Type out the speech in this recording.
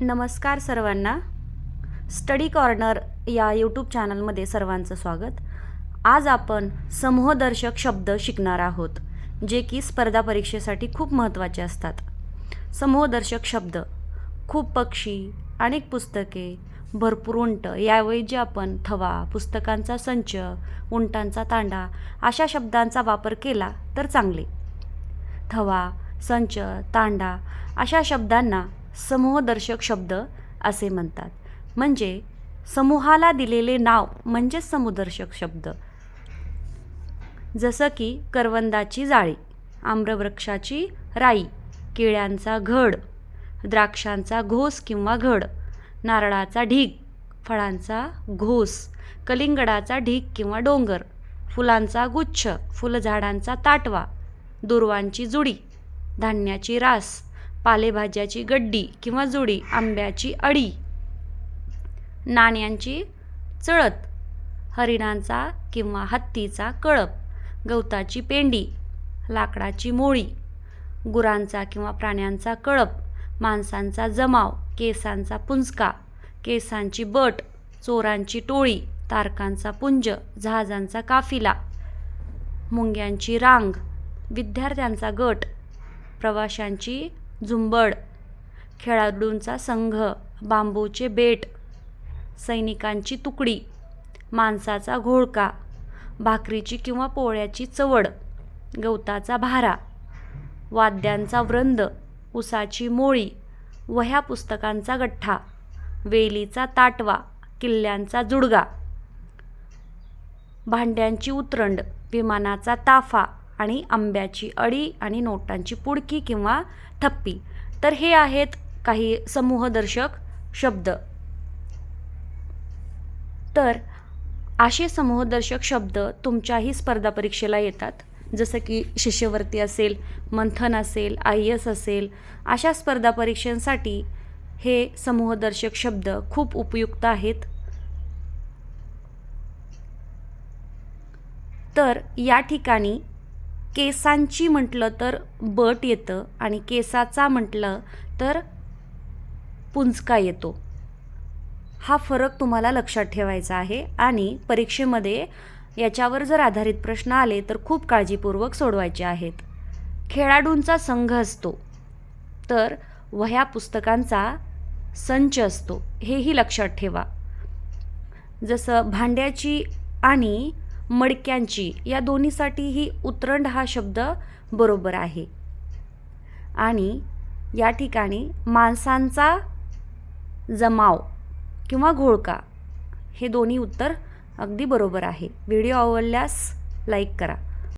नमस्कार सर्वांना. Study corner या यूट्यूब चॅनलमध्ये सर्वांचं स्वागत. आज आपण समूहदर्शक शब्द शिकणार आहोत जे की स्पर्धा परीक्षेसाठी खूप महत्त्वाचे असतात. समूहदर्शक शब्द खूप पक्षी अनेक पुस्तके भरपूर उंट याऐवजी आपण थवा पुस्तकांचा संच उंटांचा तांडा अशा शब्दांचा वापर केला तर चांगले. थवा संच तांडा अशा शब्दांना समूहदर्शक शब्द असे म्हणतात. म्हणजे समूहाला दिलेले नाव म्हणजेच समुदर्शक शब्द. जसं की करवंदाची जाळी आम्रवृक्षाची राई केळ्यांचा घड द्राक्षांचा घोस किंवा घड नारळाचा ढीग फळांचा घोस कलिंगडाचा ढीग किंवा डोंगर फुलांचा गुच्छ फुलझाडांचा ताटवा दुर्वांची जुडी धान्याची रास पालेभाज्याची गड्डी किंवा जुडी आंब्याची अडी नाण्यांची चळत हरिणांचा किंवा हत्तीचा कळप गवताची पेंडी लाकडाची मोळी गुरांचा किंवा प्राण्यांचा कळप माणसांचा जमाव केसांचा पुंजका केसांची बट चोरांची टोळी तारकांचा पुंज जहाजांचा काफिला मुंग्यांची रांग विद्यार्थ्यांचा गट प्रवाशांची झुंबड खेळाडूंचा संघ बांबूचे बेट सैनिकांची तुकडी माणसाचा घोळका भाकरीची किंवा पोळ्याची चवड गवताचा भारा वाद्यांचा वृंद उसाची मोळी वह्या पुस्तकांचा गठ्ठा वेलीचा ताटवा किल्ल्यांचा जुडगा. भांड्यांची उतरंड विमानाचा ताफा आणि आंब्याची अडी आणि नोटांची पुडकी किंवा थप्पी. तर हे आहेत काही समूहदर्शक शब्द. तर असे समूहदर्शक शब्द तुमच्याही स्पर्धा परीक्षेला येतात. जसं की शिष्यवृत्ती असेल मंथन असेल आय एस असेल अशा स्पर्धा परीक्षांसाठी हे समूहदर्शक शब्द खूप उपयुक्त आहेत. तर या ठिकाणी केसांची म्हटलं तर बट येतं आणि केसाचा म्हटलं तर पुंजका येतो. हा फरक तुम्हाला लक्षात ठेवायचा आहे आणि परीक्षेमध्ये याच्यावर जर आधारित प्रश्न आले तर खूप काळजीपूर्वक सोडवायचे आहेत. खेळाडूंचा संघ असतो तर वह्या पुस्तकांचा संच असतो हेही लक्षात ठेवा. जसं भांड्याची आणि मडक्यांची. या दोन्हीसाठीही उतरंड हा शब्द बरोबर आहे. आणि या ठिकाणी माणसांचा जमाव किंवा घोळका हे दोन्ही उत्तर अगदी बरोबर आहे. व्हिडिओ आवडल्यास लाईक करा.